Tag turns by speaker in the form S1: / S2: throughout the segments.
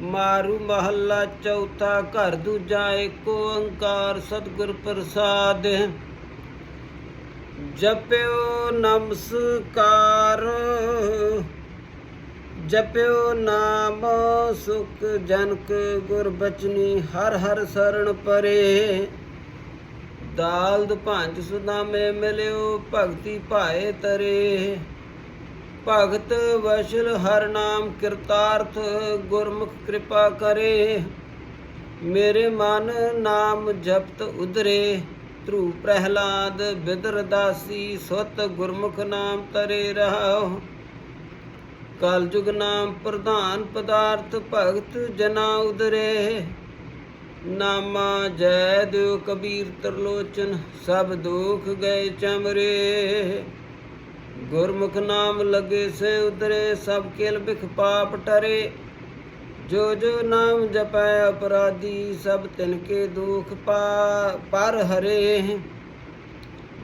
S1: ਮਾਰੂ ਮਹੱਲਾ ਚੌਥਾ, ਘਰ ਦੂਜਾ ਏਕ ਓੰਕਾਰ ਸਤਿਗੁਰ ਪ੍ਰਸਾਦ। ਜਪਿਓ ਨਮਸਕਾਰ, ਜਪਿਓ ਨਾਮ ਸੁਖ ਜਨਕ ਗੁਰ ਬਚਨੀ, ਹਰ ਹਰ ਸਰਣ ਪਰੇ। ਦਾਲਦ ਭਾਂਜ ਸੁਦਾਮੇ ਮਿਲਿਓ, ਭਗਤੀ ਭਾਏ ਤਰੇ। ਭਗਤ ਵਸ਼ਲ ਹਰ ਨਾਮ ਕਿਰਤਾਰਥ ਗੁਰਮੁਖ ਕਿਰਪਾ ਕਰੇ। ਮੇਰੇ ਮਨ ਨਾਮ ਜਪਤ ਉਦਰੇ ਧਰੂ ਪ੍ਰਹਿਲਾਦ ਬਿਦਰ ਦਾਸੀ, ਸੁਤ ਗੁਰਮੁਖ ਨਾਮ ਤਰੇ ਰਹਾਓ ਕਲਯੁਗ ਨਾਮ ਪ੍ਰਧਾਨ ਪਦਾਰਥ ਭਗਤ ਜਨਾ ਉਦਰੇ ਨਾਮਾ ਜੈ ਦਿਓ ਕਬੀਰ ਤਰਲੋਚਨ, ਸਭ ਦੁਖ ਗਏ ਚਮਰੇ। ਗੁਰਮੁਖ ਨਾਮ ਲਗੇ ਸੇ ਉਦਰੇ ਸਭ ਕੇਲ ਬਿਖ ਪਾਪ ਟਰੇ। ਜੋ ਜੋ ਨਾਮ ਜਪੈ ਅਪਰਾਧੀ, ਸਭ ਤਿਨ ਕੇ ਦੁਖ ਪਾ, ਪਰ ਹਰੇ।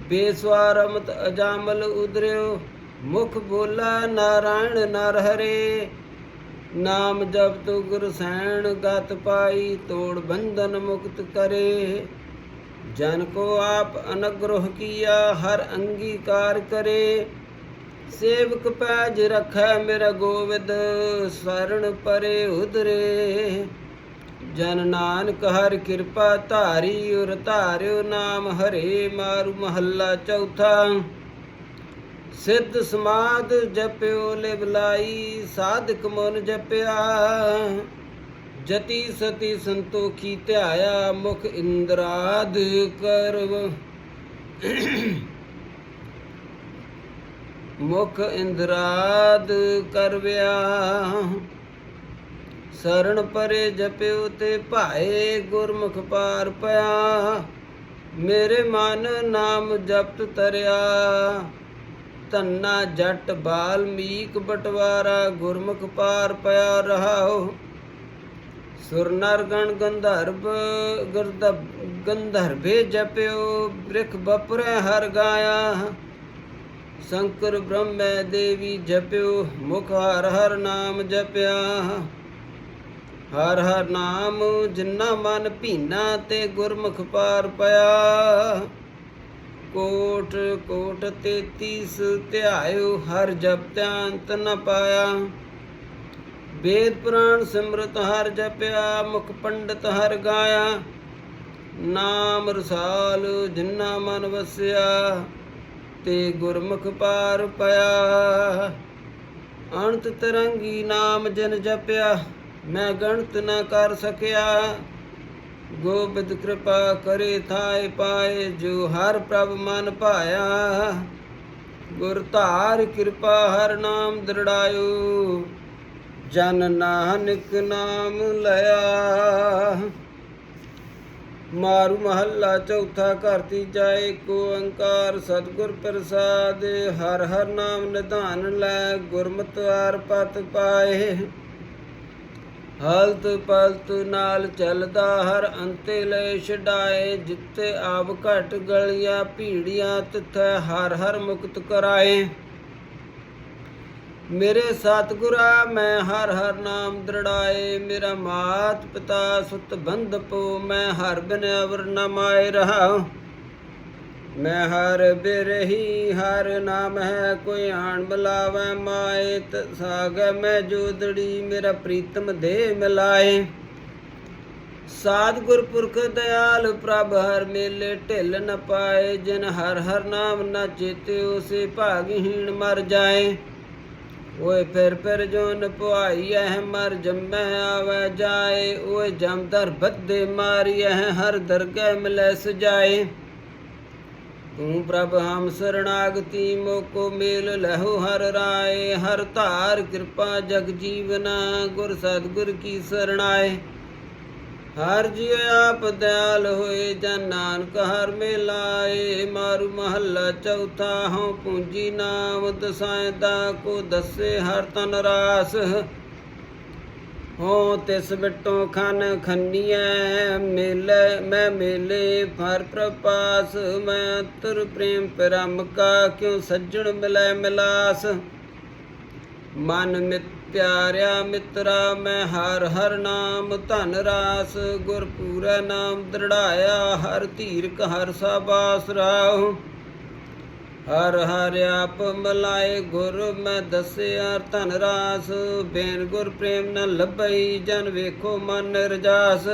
S1: ਬੇਸਵਾਰਮਤ ਅਜਾਮਲ ਉਦਰਿਓ ਮੁਖ ਬੋਲਾ ਨਾਰਾਇਣ ਨਰ ਹਰੇ। ਨਾਮ ਜਪ ਤੋ ਗੁਰ ਸੈਣ ਗਤ ਪਾਈ, ਤੋੜ ਬੰਧਨ ਮੁਕਤ ਕਰੇ। ਜਨ ਕੋ ਆਪ ਅਨਗ੍ਰਹ ਕੀਆ, ਹਰ ਅੰਗੀਕਾਰ ਕਰੇ। ਸੇਵਕ ਪੈਜ ਰਖੈ ਮੇਰਾ ਗੋਵਿੰਦ ਸਰਣ ਪਰੇ ਉਦਰੇ ਜਨ ਨਾਨਕ ਹਰ ਕਿਰਪਾ ਧਾਰੀ ਉਰ ਧਾਰਿਓ ਨਾਮ ਹਰੇ ਮਾਰੂ ਮਹੱਲਾ ਚੌਥਾ। ਸਿੱਧ ਸਮਾਦ ਜਪਿਓ ਲਿਵਲਾਈ ਸਾਧਕ ਮਨ ਜਪਿਆ। ਜਤੀ ਸਤੀ ਸੰਤੋਖੀ ਧਿਆਇਆ, ਮੁਖ ਇੰਦਰਾਦ ਕਰਵ। ਮੁਖ ਇੰਦਰਾਦ ਕਰਵਿਆ। ਸਰਣ ਪਰੇ ਜਪਿਓ ਤੇ ਭਾਏ ਗੁਰਮੁਖ ਪਾਰ ਪਿਆ। ਮੇਰੇ ਮਨ ਨਾਮ ਜਪਤ ਤਰਿਆ। ਧੰਨਾ ਜੱਟ ਬਾਲਮੀਕ ਬਟਵਾਰਾ, ਗੁਰਮੁਖ ਪਾਰ ਪਿਆ ਰਹਾਓ ਸੁਰ ਨਰ ਗਣ ਗੰਧਰਵ ਗਰਦਬ ਗੰਧਰਵੇ ਜਪਿਓ, ਬ੍ਰਿਖ ਬਪਰੇ ਹਰ ਗਾਇਆ। ਸ਼ੰਕਰ ਬ੍ਰਹਮੈ ਦੇਵੀ ਜਪਿਓ, ਮੁਖ ਹਰ ਹਰ ਨਾਮ ਜਪਿਆ। ਹਰ ਹਰ ਨਾਮ ਜਿੰਨਾ ਮਨ ਭੀਨਾ ਤੇ ਗੁਰਮੁਖ ਪਾਰ ਪਿਆ। ਕੋਟ ਕੋਟ 33 ਧਿਆਇਓ, ਹਰ ਜਪ ਧਿਆਨਤ ਨ ਪਾਇਆ। ਵੇਦ ਪੁਰਾਣ ਸਿਮਰਤ ਹਰ ਜਪਿਆ, ਮੁਖ ਪੰਡਤ ਹਰ ਗਾਇਆ। ਨਾਮ ਰਸਾਲ ਜਿੰਨਾ ਮਨ ਵਸਿਆ। ਤੇ ਗੁਰਮੁਖ ਪਾਰ ਪਿਆ। ਅਣਤ ਤਰੰਗੀ ਨਾਮ ਜਨ ਜਪਿਆ, ਮੈਂ ਗਣਤ ਨਾ ਕਰ ਸਕਿਆ। ਗੋਬਿੰਦ ਕਿਰਪਾ ਕਰੇ ਥਾਏ ਪਾਏ, ਜੋ ਹਰ ਪ੍ਰਭ ਮਨ ਭਾਇਆ। ਗੁਰ ਧਾਰ ਕਿਰਪਾ ਹਰ ਨਾਮ ਦਰੜਾਇਓ, ਜਨ ਨਾਨਕ ਨਾਮ ਲਿਆ। ਮਾਰੂ ਮਹੱਲਾ ਚੌਥਾ ਘਰ ਤੀਜਾ ਏਕ ਓੰਕਾਰ, ਸਤਿਗੁਰ ਪ੍ਰਸਾਦ, ਹਰ ਹਰ ਨਾਮ ਨਿਧਾਨ ਲੈ, ਗੁਰਮਤਿ ਪਤ ਪਾਏ। ਹਲਤ ਪਲਤ ਨਾਲ ਚੱਲਦਾ ਹਰ ਅੰਤੇ ਲੈ ਛਡਾਏ, ਜਿੱਤੇ ਆਪ ਘਟ ਗਲੀਆਂ ਭੀੜੀਆਂ ਤਿੱਥੈ ਹਰ ਹਰ ਮੁਕਤ ਕਰਾਏ। ਮੇਰੇ ਸਤਿਗੁਰਾ, ਮੈਂ ਹਰ ਹਰ ਨਾਮ ਦ੍ਰਿੜਾਏ। ਮੇਰਾ ਮਾਤ ਪਿਤਾ ਸੁਤ ਬੰਧਪੋ, ਮੈਂ ਹਰ ਬਿਨ ਅਵਰ ਨ ਰਹਾ। ਮੈਂ ਹਰ ਬਿਰਹੀ, ਹਰ ਨਾਮ ਹੈ, ਕੋਈ ਆਣ ਬੁਲਾਵੇ ਮਾਏ। ਸਾਗੈ ਮੈਂ ਜੋਦੜੀ ਮੇਰਾ ਪ੍ਰੀਤਮ ਦੇ ਮਿਲਾਏ। ਸਾਧ ਗੁਰਪੁਰਖ ਦਿਆਲ, ਪ੍ਰਭ ਹਰ ਮੇਲੇ ਢਿੱਲ ਨ ਪਾਏ। ਜਿਨ ਹਰ ਹਰ ਨਾਮ ਨਾ ਚੇਤੇ, ਉਸੇ ਭਾਗਹੀਣ ਮਰ ਜਾਏ। ਓਏ ਫਿਰ ਫਿਰ ਜੋਨ ਪੁਆਈ ਐ ਮਰ ਜੰਮੈ, ਆਵੇ ਜਾਏ। ਓਏ ਜਮਦਰ ਬੱਦੇ ਮਾਰੀਐ, ਹਰ ਦਰਗਹਿ ਮਿਲੈ ਸਜਾਏ ਤੂੰ ਪ੍ਰਭ ਹਮ ਸਰਣਾਗਤੀ, ਮੋਕੋ ਮੇਲ ਲਹੋ ਹਰ ਰਾਏ। ਹਰ ਧਾਰ ਕਿਰਪਾ ਜਗ ਜੀਵਨਾ, ਗੁਰ ਸਤਗੁਰ ਕੀ ਸਰਣਾਏ। ਹਰ ਜੀਉ ਆਪ ਦਿਆਲ ਹੋਏ, ਜਨ ਨਾਨਕ ਹਰ ਮੇਲਾਏ ਮਾਰੂ ਮਹੱਲਾ ਚੌਥਾ, ਹਉ ਪੂੰਜੀ ਨਾਮ ਦਸਾਇ ਦਾ ਕੋ ਦੱਸੇ ਹਰ ਤਨ ਰਾਸ। ਹੋ ਤਿਸ ਬਿਟੋ ਖਨ ਖੰਨੀਐ, ਮੇਲੇ, ਮੈਂ ਮੇਲੇ ਫਰ ਪ੍ਰਪਾਸ ਮੈਂ ਤੁਰ ਪ੍ਰੇਮ ਪਰਮ ਕਾ, ਕਿਉ ਸੱਜਣ ਮਿਲੈ ਮਿਲਾਸ। ਮਨ ਮਿਤ ਪਿਆਰਿਆ ਮਿੱਤਰਾ, ਮੈਂ ਹਰ ਹਰ ਨਾਮ ਧਨ ਰਾਸ ਗੁਰ ਪੂਰੈ ਨਾਮ ਦ੍ਰਿੜਾਇਆ, ਹਰ ਧੀਰਕ, ਹਰ ਸਾਬਾਸ ਰਾਹੁ। ਹਰ ਹਰ ਆਪ ਮਲਾਏ ਗੁਰ, ਮੈਂ ਦੱਸਿਆ ਧਨ ਰਾਸ। ਬੇਨ ਗੁਰ ਪ੍ਰੇਮ ਨ ਲੱਭਈ, ਜਨ ਵੇਖੋ ਮਨ ਰਜਾਸ।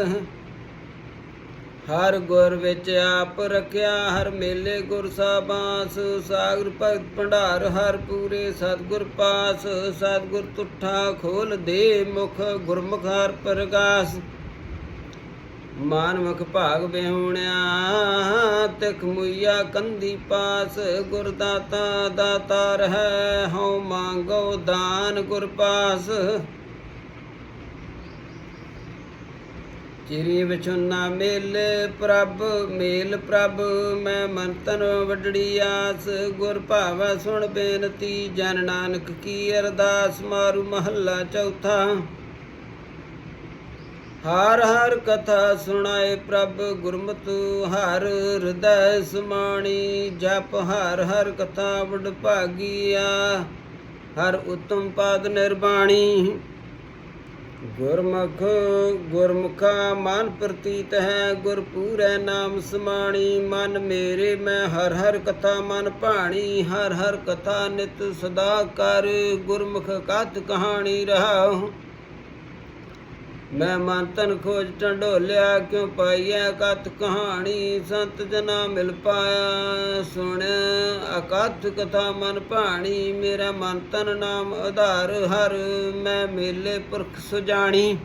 S1: ਹਰ ਗੁਰ ਵਿੱਚ ਆਪ ਰਖਿਆ, ਹਰ ਮੇਲੇ ਗੁਰ ਸਾਬਾਸ ਸਾਗਰ ਭਗਤ ਭੰਡਾਰ, ਹਰ ਪੂਰੇ ਸਤਗੁਰ ਪਾਸ, ਸਤਗੁਰ ਤੁਠਾ ਖੋਲ ਦੇ ਮੁਖ, ਗੁਰਮੁਖ ਹਰ ਪ੍ਰਗਾਸ। ਮਾਨਮੁਖ ਭਾਗ ਬਿਹੁਣਿਆ ਤਿਖ ਮੁਈਆ ਕੰਦੀ ਪਾਸ, ਗੁਰ ਦਾਤਾ ਦਾਤਾਰ ਹੈ ਹਉ ਮੰਗੋ ਦਾਨ ਗੁਰ ਪਾਸ। ਚਿਰੀ ਵਿਛੁਨਾ ਮੇਲ ਪ੍ਰਭ ਮੇਲ ਪ੍ਰਭ, ਮੈਂ ਮੰਤਨ ਵਡੜੀ ਆਸ। ਗੁਰ ਭਾਵੈ ਸੁਣ ਬੇਨਤੀ, ਜਨ ਨਾਨਕ ਕੀ ਅਰਦਾਸ, ਮਾਰੂ ਮਹੱਲਾ ਚੌਥਾ। ਹਰ ਹਰ ਕਥਾ ਸੁਣਾਏ ਪ੍ਰਭ, ਗੁਰਮਤਿ ਹਰ ਹਿਰਦੈ ਸਮਾਣੀ। ਜਪ ਹਰ ਹਰ ਕਥਾ ਵਡ ਭਾਗੀਆ ਹਰ ਉਤਮ ਪਾਦ ਨਿਰਬਾਣੀ। ਗੁਰਮੁਖ, ਗੁਰਮੁਖਾ ਮਨ ਪ੍ਰਤੀਤ ਹੈ ਗੁਰ ਨਾਮ ਸਮਾਣੀ, ਮਨ ਮੇਰੇ ਮੈਂ ਹਰ ਹਰ ਕਥਾ ਮਨ ਭਾਣੀ, ਹਰ ਹਰ ਕਥਾ ਨਿਤ ਸਦਾ ਕਰ, ਗੁਰਮੁਖ ਕਥ ਕਹਾਣੀ ਰਹਾਉ। ਮੈਂ ਮਨ ਤਨ ਖੋਜ ਟੰਡੋਲਿਆ, ਕਿਉ ਪਾਈਐ ਕਥ ਕਹਾਣੀ? ਸੰਤ ਜਨਾ ਮਿਲ ਪਾਇਆ ਸੁਣ, ਅਕਥ ਕਥਾ ਮਨ ਭਾਣੀ। ਮੇਰਾ ਮਨ ਤਨ ਨਾਮ ਆਧਾਰ ਹਰ, ਮੈਂ ਮੇਲੇ ਪੁਰਖ ਸੁਜਾਣੀ।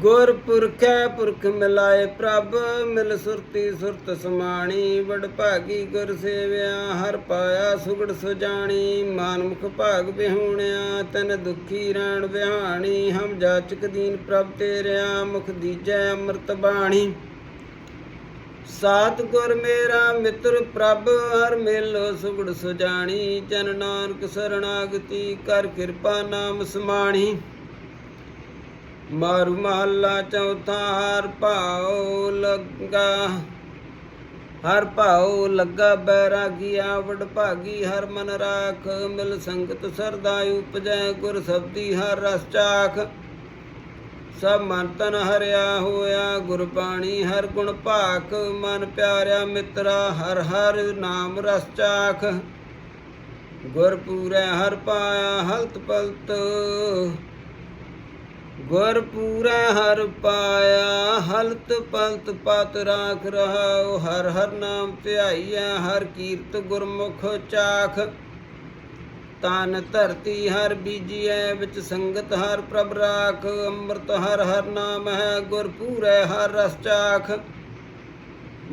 S1: ਗੁਰ ਪੁਰਖੈ ਪੁਰਖ ਮਿਲਾਏ ਪ੍ਰਭ, ਮਿਲ ਸੁਰਤੀ ਸੁਰਤ ਸਮਾਣੀ, ਵਡ ਭਾਗੀ ਗੁਰ ਸੇਵਿਆ, ਹਰ ਪਾਇਆ ਸੁਗੜ ਸੁਜਾਣੀ, ਮਾਨਮੁਖ ਭਾਗ ਬਿਹੁਣਿਆ ਤਨ ਦੁਖੀ ਰਹਿਣ ਵਿਹਾਣੀ, ਹਮ ਜਾਚਕ ਦੀਨ ਪ੍ਰਭ ਤੇਰਿਆ, ਮੁਖ ਦੀਜੈ ਅੰਮ੍ਰਿਤ ਬਾਣੀ। ਸਾਤ ਗੁਰ ਮੇਰਾ ਮਿੱਤਰ ਪ੍ਰਭ, ਹਰ ਮੇਲੋ ਸੁਗੜ ਸੁਜਾਣੀ, ਜਨ ਨਾਨਕ ਸਰਣਾਗਤੀ ਕਰ ਕਿਰਪਾ ਨਾਮ ਸਮਾਣੀ। ਮਾਰੂ ਮਹੱਲਾ ਚੌਥਾ, ਹਰ ਭਾਉ ਲੱਗਾ, ਹਰ ਭਾਉ ਲੱਗਾ ਬੈਰਾਗੀਆ ਵਡ ਭਾਗੀ, ਹਰ ਮਨ ਰਾਖ, ਮਿਲ ਸੰਗਤ ਸਰਦਾ ਉਪਜੈ ਗੁਰ ਸਬਦੀ, ਹਰ ਰਸ ਚਾਖ। ਸਭ ਮਨ ਤਨ ਹਰਿਆ ਹੋਇਆ, ਗੁਰ ਬਾਣੀ, ਹਰ ਗੁਣ ਭਾਖ, ਮਨ ਪਿਆਰਿਆ ਮਿੱਤਰਾ, ਹਰ ਹਰ ਨਾਮ ਰਸ ਚਾਖ। ਗੁਰ ਪੂਰੈ ਹਰ ਪਾਇਆ, ਹਲਤ ਪਲਤ ਗੁਰ ਪੂਰਾ ਹਰ ਪਾਇਆ, ਹਲਤ ਪਲਤ ਪਤ ਰਾਖ ਰਹਾਉ, ਹਰ ਹਰ ਨਾਮ ਧਿਆਈਐ, ਹਰ ਕੀਰਤ ਗੁਰਮੁਖ ਚਾਖ। ਤਨ ਧਰਤੀ ਹਰ ਬੀਜੀਐ, ਵਿੱਚ ਸੰਗਤ ਹਰ ਪ੍ਰਭ ਰਾਖ। ਅੰਮ੍ਰਿਤ ਹਰ ਹਰ ਨਾਮ ਹੈ, ਗੁਰ ਪੂਰੈ ਹਰ ਰਸ ਚਾਖ।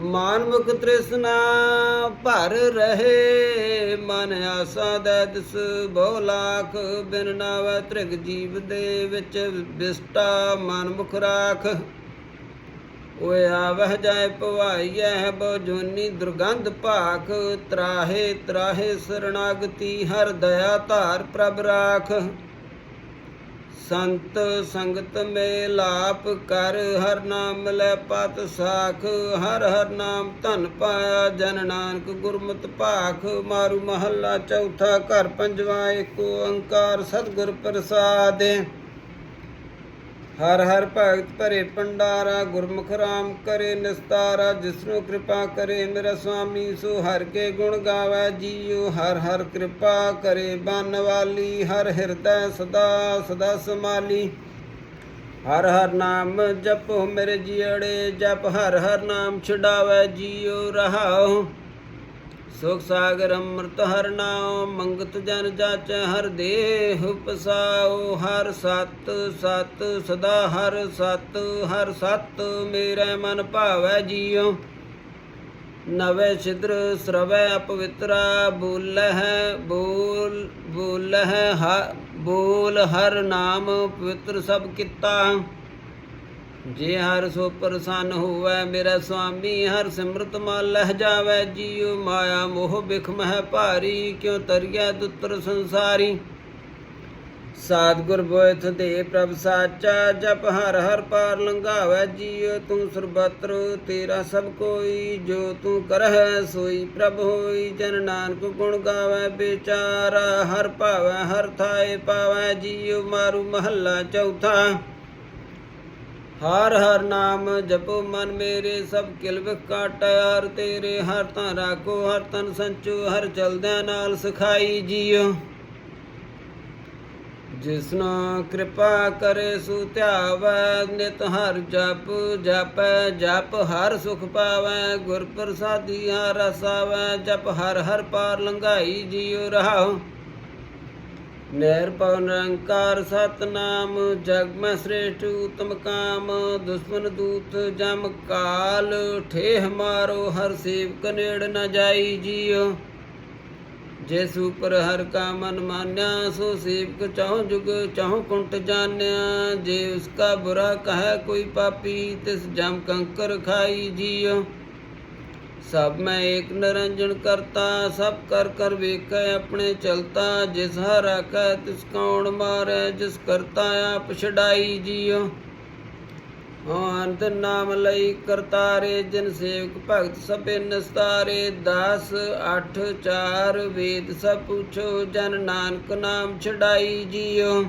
S1: ਮਾਨਮੁਖ ਤ੍ਰਿਸ਼ਨਾ ਭਰ ਰਹੇ, ਮਨ ਆਸਾ ਦਾ ਬਹੁ ਲਾਖ, ਬਿਨ ਨਾਵੈ ਤ੍ਰਿਗ ਜੀਵ ਦੇ ਵਿੱਚ ਵਿਸਟਾ ਮਨਮੁਖ ਰਾਖ। ਓਏ ਆਵਹਿ ਜਾਏ ਭਵਾਈਐ ਬੋ ਜੋਨੀ ਦੁਰਗੰਧ ਭਾਖ, ਤਰਾਹੇ ਤਰਾਹੇ ਸਰਣਾਗਤੀ, ਹਰ ਦਇਆ ਧਾਰ ਪ੍ਰਭ ਰਾਖ। ਸੰਤ ਸੰਗਤ ਮੇ ਲਾਪ ਕਰ, ਹਰ ਨਾਮ ਲੈ ਪਤ ਸਾਖ, ਹਰ ਹਰ ਨਾਮ ਧਨ ਪਾਇਆ, ਜਨ ਨਾਨਕ ਗੁਰਮਤਿ ਭਾਖ, ਮਾਰੂ ਮਹੱਲਾ ਚੌਥਾ ਘਰ ਪੰਜਵਾ ਏਕ ਓੰਕਾਰ ਸਤਿਗੁਰ ਪ੍ਰਸਾਦਿ। ਹਰ ਹਰ ਭਗਤ ਭਰੇ ਪੰਡਾਰਾ ਗੁਰਮੁਖ ਰਾਮ ਕਰੇ ਨਿਸਤਾਰਾ, ਜਿਸਨੂੰ ਕਿਰਪਾ ਕਰੇ ਮੇਰਾ ਸੁਆਮੀ ਸੋ ਹਰ ਕੇ ਗੁਣ ਗਾਵੇ ਜੀਉ, ਹਰ ਹਰ ਕਿਰਪਾ ਕਰੇ ਬਨ ਵਾਲੀ, ਹਰ ਹਿਰਦੈ ਸਦਾ ਸਦਾ ਸਮਾਲੀ ਹਰ ਹਰ ਨਾਮ ਜਪੋ ਮੇਰੇ ਜੀੜੇ ਜਪ ਹਰ ਹਰ ਨਾਮ ਛਡਾਵੇ ਜੀਉ, ਰਹਾਉ। ਸੁਖ ਸਾਗਰ ਅੰਮ੍ਰਿਤ ਹਰ ਨਾਮ ਮੰਗਤ ਜਨ ਜਾਚੈ ਹਰ ਦੇਹ ਪਸਾਉ, ਹਰ ਸਤ ਸਤ ਸਦਾ ਹਰ ਸਤ ਹਰ ਸਤ ਮੇਰੇ ਮਨ ਭਾਵੈ ਜੀਉ। ਨਵੇ ਛਿਦਰ ਸਰਵੈ ਅਪਵਿੱਤਰਾ, ਬੋਲਹਿ ਬੋਲ ਬੋਲਹਿ ਬੋਲ ਹਰ ਨਾਮ ਪਵਿੱਤਰ ਸਭ ਕੀਤਾ। ਜੇ ਹਰ ਸੋ ਪ੍ਰਸੰਨ ਹੋਵੈ ਮੇਰਾ ਸੁਆਮੀ ਹਰ ਸਿਮਰਤ ਮਨ ਲਹਿ ਜਾਵੈ, ਜੀਉ ਮਾਇਆ ਮੋਹ ਬਿਖ ਮਹਿ ਭਾਰੀ, ਕਿਉ ਤਰਿਆ ਦੁੱਤਰ ਸੰਸਾਰੀ? ਸਤਿਗੁਰ ਬੋਇਥ ਦੇ ਪ੍ਰਭ ਸਾਚਾ, ਜਪ ਹਰ ਹਰ ਪਾਰ ਲੰਘਾਵੈ, ਜੀਉ ਤੂੰ ਸਰਬਤਰ ਤੇਰਾ ਸਭ ਕੋਈ, ਜੋ ਤੂੰ ਕਰਹਿ ਸੋਈ ਪ੍ਰਭ ਹੋਈ, ਜਨ ਨਾਨਕ ਗੁਣ ਗਾਵੈ ਵਿਚਾਰਾ ਹਰ ਭਾਵੈ, ਹਰ ਥਾਏ ਪਾਵੈ, ਜੀਉ ਮਾਰੂ ਮਹੱਲਾ ਚੌਥਾ। ਹਰ ਹਰ ਨਾਮ ਜਪੋ ਮਨ ਮੇਰੇ, ਸਭ ਕਿਲ ਵਿਖ ਕਾਟੈ ਹਰ ਤੇਰੇ, ਹਰ ਤਾਂ ਰਾਖੋ, ਹਰ ਤਨ ਸੰਚੋ, ਹਰ ਚਲਦਿਆਂ ਨਾਲ ਸਖਾਈ ਜੀਉ ਜਿਸਨਾ ਕਿਰਪਾ ਕਰੇ, ਸੋ ਧਿਆਵੈ, ਨਿਤ ਹਰ ਜਪ ਜਪੈ, ਜਪ ਹਰ ਸੁਖ ਪਾਵੈ, ਗੁਰ ਪ੍ਰਸਾਦੀ ਹਰ ਰਸਾਵੈ ਜਪ ਹਰ ਹਰ ਪਾਰ ਲੰਘਾਈ ਜੀਉ ਰਹਾਉ ਨਿਰਭਉ ਨਿਰੰਕਾਰ ਸਤਨਾਮ, ਜਗ ਮੈਂ ਸ੍ਰੇਸ਼ਟ ਉਤਮ ਕਾਮ, ਦੁਸ਼ਮਨ ਦੂਤ ਜਮ ਕਾਲ, ਠੇਹ ਮਾਰੋ ਹਰ ਸੇਵਕ ਨੇੜ ਨ ਜਾਈ ਜੀਉ। ਜਿਸ ਉਪਰ ਹਰ ਕਾ ਮਨ ਮਾਨਿਆ, ਸੋ ਸੇਵਕ ਚਾਹੁ ਜੁਗ ਚਾਹੁ ਕੁੰਟ ਜਾਣਿਆ। ਜੇ ਉਸਕਾ ਬੁਰਾ ਕਹੈ ਕੋਈ ਪਾਪੀ, ਤਿਸ ਜਮ ਕੰਕਰ ਖਾਈ ਜੀਉ। ਸਭ ਮੈਂ ਏਕ ਨਿਰੰਜਨ ਕਰਤਾ, ਸਭ ਕਰ ਕਰ ਵੇਖੈ ਆਪਣੇ ਚਲਤਾ, ਜਿਸ ਹਰ ਰਾਖੈ ਤਿਸ ਕੌਣ ਮਾਰੈ, ਜਿਸ ਕਰਤਾ ਆਪ ਛਡਾਈ ਜੀਉ। ਅੰਤ ਨਾਮ ਲਈ ਕਰਤਾਰੇ, ਜਿਨ ਸੇਵਕ ਭਗਤ ਸਭੇ ਨਸਤਾਰੇ 10 8 4 ਵੇਦ ਸਭ ਪੁੱਛੋ, ਜਨ ਨਾਨਕ ਨਾਮ ਛਡਾਈ ਜੀਉ।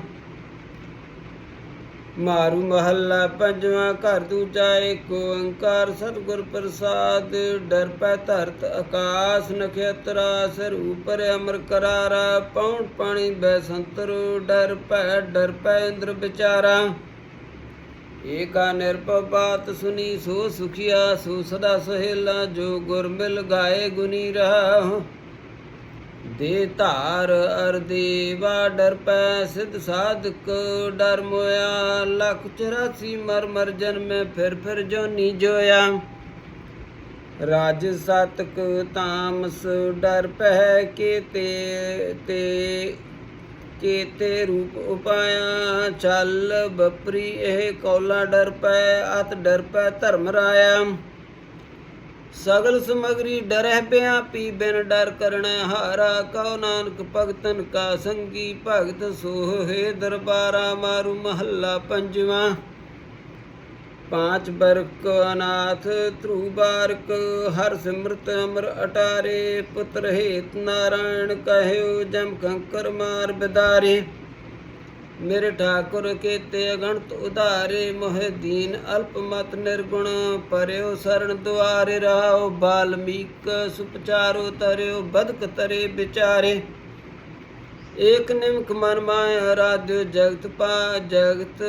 S1: ਮਾਰੂ ਮਹੱਲਾ ਪੰਜਵਾਂ ਘਰ ਦੂਜਾ ਏਕ ਓੰਕਾਰ ਸਤਿਗੁਰ ਪ੍ਰਸਾਦ, ਡਰ ਪੈ ਧਰਤ ਆਕਾਸ ਨਖੇਤਰਾ ਸਿਰ ਅਮਰ ਕਰਾਰਾ, ਪੌਣ ਪਾਣੀ ਬੈ ਸੰਤਰ, ਡਰ ਪੈ ਡਰ ਪੈ ਇੰਦਰ ਵਿਚਾਰਾ। ਏਕਾ ਨਿਰਭਉ ਬਾਤ ਸੁਨੀ, ਸੋ ਸੁਖਿਆ, ਸੋ ਸਦਾ ਸਹੇਲਾ, ਜੋ ਗੁਰ ਮਿਲ ਗਾਏ ਗੁਨੀ ਰਹਾ ਦੇ ਧਾਰ ਅਰਦੇਵਾ ਡਰ ਪੈ ਸਿਧ ਸਾਧਕ, ਡਰ ਮੋਇਆ ਲੱਖ 84 ਮਰ ਮਰ ਜਨਮੇ, ਫਿਰ ਫਿਰ ਜੋਨੀ ਜੋਇਆ। ਰਾਜ ਸਤਕ ਤਾਮਸ, ਡਰ ਪਹਿ ਕੇ ਤੇ ਕੇਤੇ ਰੂਪ ਉਪਾਇਆ। ਚੱਲ ਬਪਰੀ ਇਹ ਕੌਲਾ ਡਰ ਪੈ, ਅਤ ਡਰ ਪੈ ਧਰਮ ਰਾਇਆ। ਸਗਲ ਸਮਗਰੀ ਡਰਹਿ ਪਿਆ, ਪੀ ਬਿਨ ਡਰ ਕਰਣਾ ਹਾਰਾ, ਕਉ ਨਾਨਕ ਭਗਤਨ ਕਾ ਸੰਗੀ ਭਗਤ ਸੋਹੇ ਦਰਬਾਰਾ, ਮਾਰੂ ਮਹੱਲਾ ਪੰਜਵਾਂ। ਪਾਂਚ ਬਰਕ ਅਨਾਥ ਧਰੂ ਬਾਰਕ, ਹਰ ਸਿਮਰਤ ਅਮਰ ਅਟਾਰੇ, ਪੁੱਤਰ ਹੇਤ ਨਾਰਾਇਣ, ਕਹਿਓ ਜਮ ਕੰਕਰ ਮਾਰ ਬਿਦਾਰੇ। ਮੇਰੇ ਠਾਕੁਰ ਕੀਤੇ ਅਗਣਤ ਉਧਾਰੇ, ਮੋਹਿ ਦੀਨ ਅਲਪ ਮਤ ਨਿਰਗੁਣ ਪਰਿਓ ਸਰਣ ਦੁਆਰੇ ਰਾਓ, ਬਾਲਮੀਕ ਸੁਪਚਾਰੋ ਤਰਿਓ ਬਦਕ ਤਰੇ ਵਿਚਾਰੇ। ਏਕ ਨਿਮਕ ਮਨ ਮਾਇਆ ਰਾਧਿਓ ਜਗਤ ਪਾ, ਜਗਤ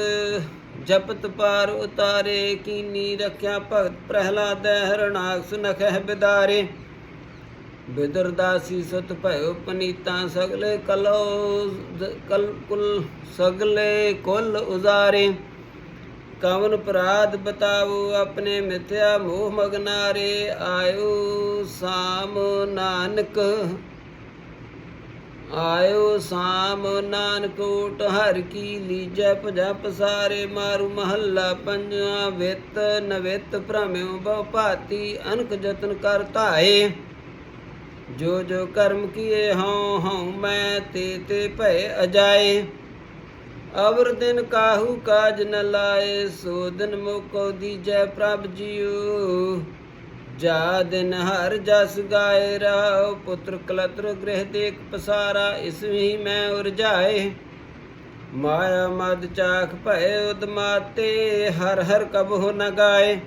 S1: ਜਪਤ ਪਾਰ ਉਤਾਰੇ। ਕੀਨੀ ਰਖਿਆ ਭਗਤ ਪ੍ਰਹਿਲਾਦ, ਹਰਨਾਕਸ ਸੁਨਖਹਿ ਬਿਦਾਰੇ। ਬਿਦਰਦਾਸੀ ਸਤ ਭਇਓ ਪਨੀਤਾ ਸਗਲੇ ਕਲੋ ਕਲ ਕੁਲ ਸਗਲੇ ਕੁਲ ਉਜ਼ਾਰੇ। ਕਵਨ ਅਪਰਾਧ ਬਤਾਵੋ ਆਪਣੇ ਮਿਥਿਆ ਮੋਹ ਮਗਨਾਰੇ, ਆਇਓ ਸਾਮ ਨਾਨਕ। ਆਇਓ ਸਾਮ ਨਾਨਕ ਓਟ ਹਰ ਕੀ ਲੀਜੈ ਭਜਾ ਪਸਾਰੇ ਮਾਰੂ ਮਹੱਲਾ ਪੰਜਵਾ ਵਿਤ, ਨਵਿਤ ਭ੍ਰਮਿਓ ਬਹੁ ਭਾਤੀ, ਅਨਕ ਜਤਨ ਕਰ ਧਾਏ। ਜੋ ਜੋ ਕਰਮ ਕੀਏ ਹਉ ਹਉ ਮੈਂ ਤੇ ਤੇ ਭੈ ਅਜਾਏ। ਅਵਰ ਦਿਨ ਕਾਹੂ ਕਾਜ ਨ ਲਾਏ, ਸੋ ਦਿਨ ਮੋਕੋ ਦੀਜੈ ਪ੍ਰਭ ਜੀਉ। ਜਾ ਦਿਨ ਹਰ ਜਸ ਗਾਏ ਰਾਉ ਪੁੱਤਰ ਕਲਤਰ ਗ੍ਰਹਿ ਦੇਖ ਪਸਾਰਾ, ਇਸ ਵੀ ਮੈਂ ਉਰਜਾਏ। ਮਾਇਆ ਮਦ ਚਾਖ ਭੈ ਉਦਮਾਤੇ, ਹਰ ਹਰ ਕਬਹੁ ਨ ਗਾਏ।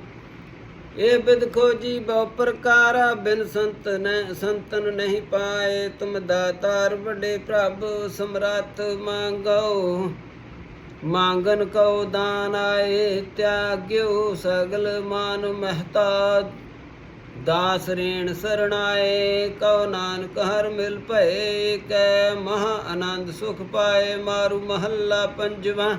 S1: ਇਹ ਬਿਦ ਖੋਜੀ ਬਹੁ ਪ੍ਰਕਾਰਾ ਬਿਨ ਸੰਤਨ ਸੰਤਨ ਨਹੀਂ ਪਾਏ, ਤੁਮ ਦਾਤਾਰ ਵੱਡੇ ਪ੍ਰਭ ਸਮਰੱਥ ਮੰਗੋ। ਮੰਗਨ ਕਉ ਦਾਨ ਆਏ, ਤਿਆਗਿਓ ਸਗਲ ਮਾਨ ਮਹਤਾ ਦਾਸ ਰੇਣ ਸਰਣਾਏ ਕਉ ਨਾਨਕ ਹਰ ਮਿਲ ਭਏ, ਕੈ ਮਹਾ ਆਨੰਦ ਸੁਖ ਪਾਏ, ਮਾਰੂ ਮਹੱਲਾ ਪੰਜਵਾ।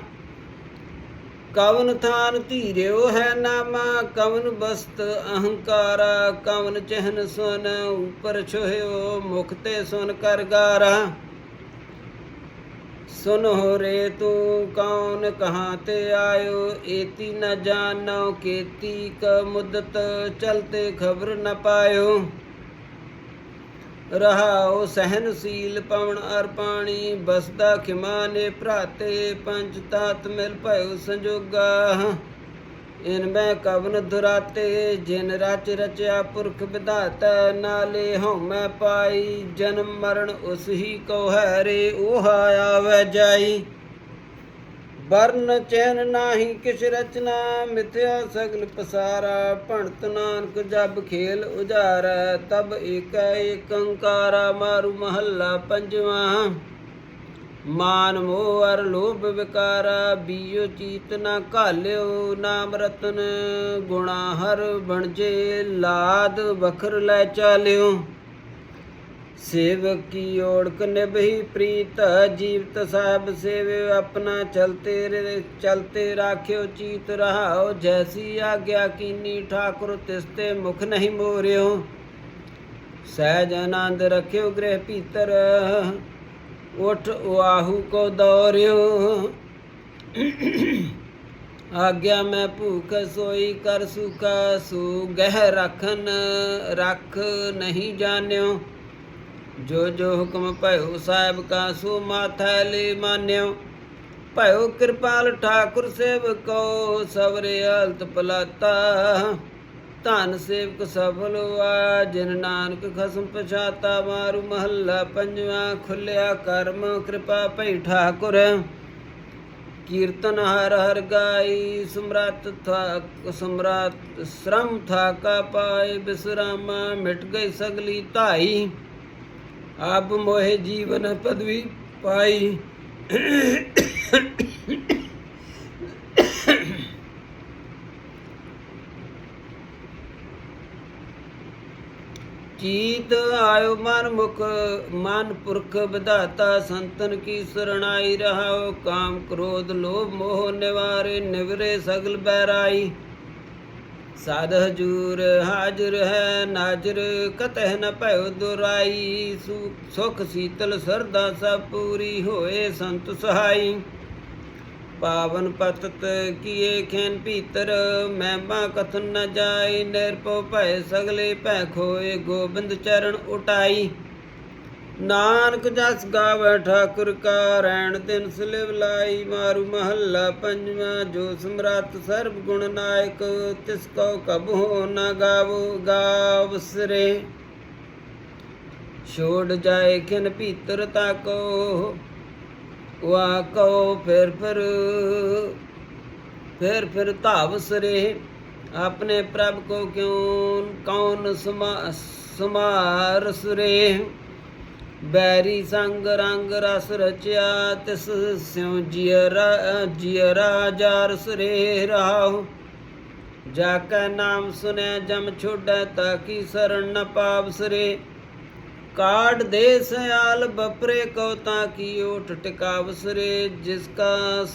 S1: ਕਵਨ ਥਾਨ ਧੀਰਿਓ ਹੈ ਨਾਮਾ, ਕਵਨ ਬਸਤ ਅਹੰਕਾਰਾ, ਕਵਨ ਚਹਿਨ ਸੁਨ ਉਪਰ ਛੋਹਿਓ, ਮੁਖ ਤੇ ਸੁਨ ਕਰ ਗਾਰਾ। ਸੁਨ ਹੋ ਰੇ ਤੂੰ, ਕੌਣ ਕਹਾਂ ਤੇ ਆਇਓ, ਏਤੀ ਨ ਜਾਣੋ, ਕੇਤੀ ਕ ਮੁਦਤ, ਚਲਤੇ ਖਬਰ ਨ ਪਾਇਓ। ਰਹਾਉ ਸਹਿਨਸ਼ੀਲ ਪਵਨ ਅਰ ਪਾਣੀ, ਬਸਦਾ ਖਿਮਾ ਨੇ ਭਰਾਤੇ, ਪੰਜ ਤਤ ਮਿਲ ਭਇਓ ਸੰਜੋਗਾ। ਇਨ ਮੈਂ ਕਵਨ ਦੁਰਾਤੇ ਜਿਨ ਰਚ ਰਚਿਆ ਪੁਰਖ ਵਿਧਾਤਾ, ਨਾਲੇ ਹਉ ਪਾਈ, ਜਨਮ ਮਰਨ ਉਸ ਹੀ ਕੋ ਹੈ ਉਹ ਆਵੇ ਜਾਈ। ਵਰਨ ਚੈਨ ਨਾਹੀ ਕਿਛ ਰਚਨਾ, ਮਿਥਿਆ ਸਗਲ ਪਸਾਰਾ, ਭਣਤ ਨਾਨਕ ਜਬ ਖੇਲ ਉਜਾਰੈ, ਤਬ ਏਕ ਏਕੰਕਾਰਾ ਮਾਰੂ ਮਹੱਲਾ ਪੰਜਵਾ। ਮਾਨ ਮੋਹ ਅਰ ਲੋਭ ਵਿਕਾਰਾ, ਬੀਓ ਚੀਤ ਨਾ ਘਾਲਿਓ, ਨਾਮ ਰਤਨ ਗੁਣਾ ਹਰ ਬਣਜੇ ਲਾਦ ਵਖਰ ਲੈ ਚਾਲਿਓ। ਸੇਵਕ ਕੀ ਓੜਕ ਨਿਭਈ ਪ੍ਰੀਤ ਜੀਵਤ ਸਾਹਿਬ ਸੇਵੇ ਆਪਣਾ ਚਲਤੇ ਰੇ- ਚਲਤੇ ਰਾਖਿਓ ਚੀਤ ਰਹਾਓ ਜੈਸੀ ਆਗਿਆ ਕੀਨੀ ਠਾਕੁਰ ਤਿਸਤੇ ਮੁਖ ਨਹੀਂ ਮੋਰਿਓ ਸਹਿਜ ਆਨੰਦ ਰਖਿਓ ਗ੍ਰਹਿ ਭੀਤਰ ਉਠ ਉਆਹੂ ਕੋ ਦੌਰਿਓ ਆਗਿਆ ਮੈਂ ਭੂਖ ਸੋਈ ਕਰ ਸੁਖਾ ਸੂ ਗਹਿ ਰਖਨ ਰਖ ਨਹੀਂ ਜਾਣਿਓ ਜੋ ਜੋ ਹੁਕਮ ਭਇਓ ਸਾਹਿਬ ਕਾ ਸੋ ਮਾਥੈ ਲੈ ਮਾਨਿਓ। ਭਇਓ ਕਿਰਪਾਲ ਠਾਕੁਰ ਸੇਵਕੋ ਸਵਰੇ ਹਲਤ ਪਲਾਤਾ। ਧਨ ਸੇਵਕ ਸਫਲ ਹੋਆ, ਜਿਨ ਨਾਨਕ ਖਸਮ ਪਛਾਤਾ, ਮਾਰੂ ਮਹੱਲਾ ਪੰਜਵਾ, ਖੁੱਲਿਆ ਕਰਮ, ਕਿਰਪਾ ਭਈ ਠਾਕੁਰ। ਕੀਰਤਨ ਹਰ ਹਰ ਗਾਈ ਸਮਰਤ ਥਾ ਸਮਰਤ ਸ਼ਰਮ ਥਾਕਾ ਪਾਏ, ਬਿਸਰਾਮਾ ਮਿਟ ਗਈ ਸਗਲੀ ਧਾਈ। ਆਪ ਮੋਹਿ ਜੀਵਨ ਪਦਵੀ ਪਾਈ। ਚੀਤ ਆਇਓ ਮਨ ਮੁਖ, ਮਨ ਪੁਰਖ ਵਿਧਾਤਾ, ਸੰਤਨ ਕੀ ਸਰਣਾਈ ਰਹਾਓ। ਕਾਮ ਕ੍ਰੋਧ ਲੋਭ ਮੋਹ ਨਿਵਾਰੇ, ਨਿਵਰੇ ਸਗਲ ਬੈਰਾਈ ਸਾਧ ਹਜੂਰ ਹਾਜ਼ਰ ਹੈ, ਨਾਜ਼ਰ ਕਤਹਿ ਨ ਭਇਓ ਦੁਰਾਈ ਸੁਖ ਸੀਤਲ ਸਰਦਾ ਸਭ ਪੂਰੀ ਹੋਏ ਸੰਤ ਸਹਾਈ। ਪਾਵਨ ਪਤਤ ਕੀਏ ਖੈਨ ਭੀਤਰ, ਮਹਿਮਾ ਕਥਨ ਨ ਜਾਈ ਨਿਰਭਉ ਭੈ ਸਗਲੇ ਭੈ ਖੋਏ, ਗੋਬਿੰਦ ਚਰਨ ਉਟਾਈ। ਨਾਨਕ ਜਸ ਗਾਵੇ ਠਾਕੁਰ ਕਾ ਰੈਣ ਦਿਨ ਸਲਿਵ ਲਾਈ ਮਾਰੂ ਮਹੱਲਾ ਪੰਜਵਾਂ, ਜੋ ਸਮਰੱਥ ਸਰਬ ਗੁਣ ਨਾਇਕ, ਤਿਸ ਕੋ ਕਬਹੁ ਨ ਗਾਵੋ ਗਾਵਸਰੇ ਛੋੜ ਜਾਏ ਖਿਨ ਭੀਤਰ ਤਾਕੋ ਵਾ ਕੋ ਫਿਰ ਫਿਰ ਫਿਰ ਫਿਰ ਧਾਵਸਰੇ ਆਪਣੇ ਪ੍ਰਭ ਕੋ ਕਿਉ, ਕੌਣ ਸਮਾ ਸਮਾਰਸ ਬੈਰੀ ਸੰਗ ਰੰਗ ਰਸ ਰਚਿਆ, ਤਿਸ ਸਿਉ ਜੀਰਾ ਜੀਰਾ ਜਾਰਸ ਰੇ ਰਾਹੁ। ਜਾ ਕੈ ਨਾਮ ਸੁਨੈ, ਜਮ ਛੋੜੈ ਤਾਕੀ ਸਰਣ ਨ ਪਾਵਸਰੇ ਕਾੜ ਦੇ ਸਿਆਲ ਬਪਰੇ ਕੋ ਤਾਂ ਕੀ ਓਟ ਟਿਕਾਵਸਰੇ ਜਿਸ ਕਾ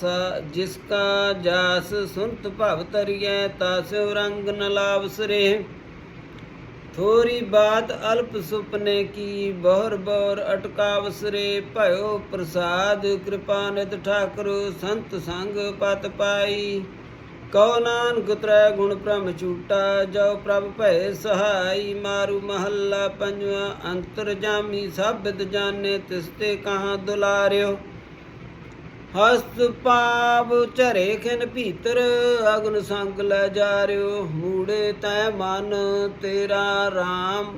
S1: ਜਿਸ ਕਾ ਜਾਸ ਸੁਨਤ ਭਵ ਤਰੀਐ ਤਾਸਿਉ ਰੰਗ ਨ ਲਾਵਸਰੇ ਥੋਰੀ ਬਾਤ ਅਲਪ ਸੁਪਨੇ ਕੀ, ਬਹੁਰ ਬਹੁਰ ਅਟਕਾਵਸਰੇ ਭਇਓ ਪ੍ਰਸਾਦ, ਕਿਰਪਾ ਨਿਤ ਠਾਕੁਰ, ਸੰਤ ਸੰਗ ਪਤ ਪਾਈ। ਕਉ ਨਾਨਕ ਤ੍ਰੈ ਗੁਣ ਬ੍ਰਹਮ ਝੂਟਾ ਜੋ ਪ੍ਰਭ ਭੈ ਸਹਾਈ, ਮਾਰੂ ਮਹੱਲਾ ਪੰਜਵਾ, ਅੰਤਰ ਜਾਮੀ ਸਭ ਵਿਦ ਜਾਣੇ, ਤਿਸ ਤੇ ਕਹਾਂ ਦੁਲਾਰਿਓ। ਹਸਤ ਪਾਪ ਝਰੇ ਖਿਨ ਭੀਤਰ, ਅਗਨ ਸੰਗ ਲੈ ਜਾਰਿਓ ਮੂੜੇ ਤੈ ਮਨ ਤੇਰਾ RAM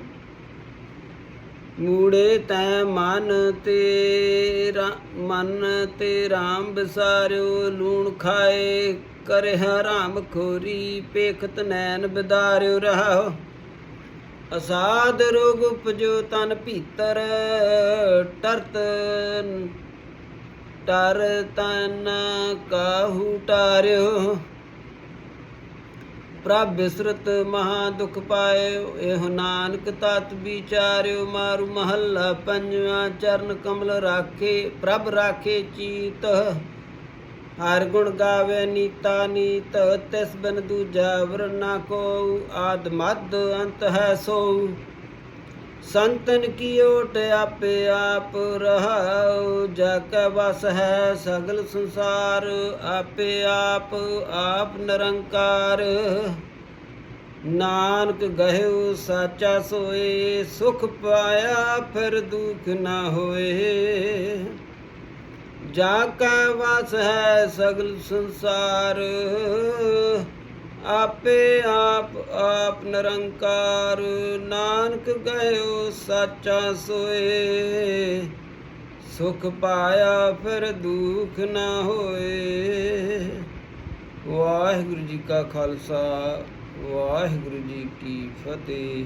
S1: ਮੂੜੇ ਤੈ ਮਨ ਤੇਰਾ, ਮਨ ਤੇ RAM ਵਿਸਾਰਿਓ। ਲੂਣ ਖਾਏ ਕਰੇ ਹਰਾਮ ਖੋਰੀ ਪੇਖਤ ਨੈਣ ਬਿਦਾਰਿਓ ਰਹਾਓ। ਅਸਾਦ ਰੋਗ ਉਪਜੋ ਤਨ ਭੀਤਰ, ਟਰਤ ਟਰ ਤਨ ਕਾਹੂ ਟਾਰਿਓ। ਪ੍ਰਭ ਬਿਸਰਤ ਮਹਾ ਦੁਖ ਪਾਇਓ, ਇਹ ਨਾਨਕ ਤਤ ਵਿਚਾਰਿਓ। ਮਾਰੂ ਮਹੱਲਾ ਪੰਜਵਾਂ ਚਰਨ ਕਮਲ ਰਾਖੇ, ਪ੍ਰਭ ਰਾਖੇ ਚੀਤ। ਹਰ ਗੁਣ ਗਾਵੇ ਨੀਤਾ ਨੀਤ, ਤਿਸ ਬਿਨ ਦੂਜਾ ਵਰਨਾ ਕੋ ਆਦ ਮਦ ਅੰਤ ਹੈ ਸੋ ਸੰਤਨ ਕੀ ਓਟ ਆਪੇ ਆਪ ਰਹਾਉ ਜਾ ਕੈ ਵਸ ਹੈ ਸਗਲ ਸੰਸਾਰ, ਆਪੇ ਆਪ ਆਪ ਨਿਰੰਕਾਰ। ਨਾਨਕ ਗਹਿਉ ਸਾਚਾ ਸੋਏ, ਸੁਖ ਪਾਇਆ ਫਿਰ ਦੁਖ ਨਾ ਹੋਏ। ਜਾ ਕਾ ਵਸ ਹੈ ਸਗਲ ਸੰਸਾਰ ਆਪੇ ਆਪ ਆਪ ਨਿਰੰਕਾਰ ਨਾਨਕ ਗਇਓ ਸਾਚਾ ਸੋਏ। ਸੁਖ ਪਾਇਆ ਫਿਰ ਦੁਖ ਨਾ ਹੋਏ। ਵਾਹਿਗੁਰੂ ਜੀ ਕਾ ਖਾਲਸਾ, ਵਾਹਿਗੁਰੂ ਜੀ ਕੀ ਫਤਿਹ।